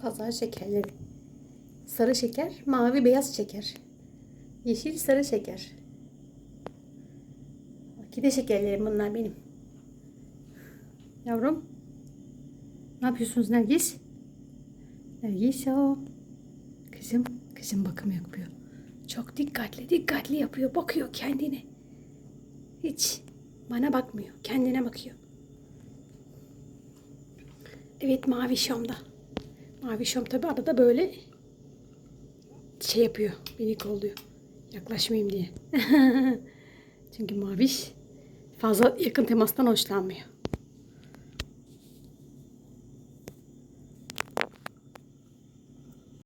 Pazar şekerleri. Sarı şeker, mavi beyaz şeker. Yeşil sarı şeker. Akide şekerlerim bunlar benim. Yavrum. Ne yapıyorsunuz Nergis? Nergis o. Kızım, kızım bakım yapıyor. Çok dikkatli, dikkatli yapıyor. Bakıyor kendine. Hiç bana bakmıyor. Kendine bakıyor. Evet mavi şamda. Mavi şam tabi arada böyle şey yapıyor. Beni kolluyor. Yaklaşmayayım diye. Çünkü maviş fazla yakın temastan hoşlanmıyor.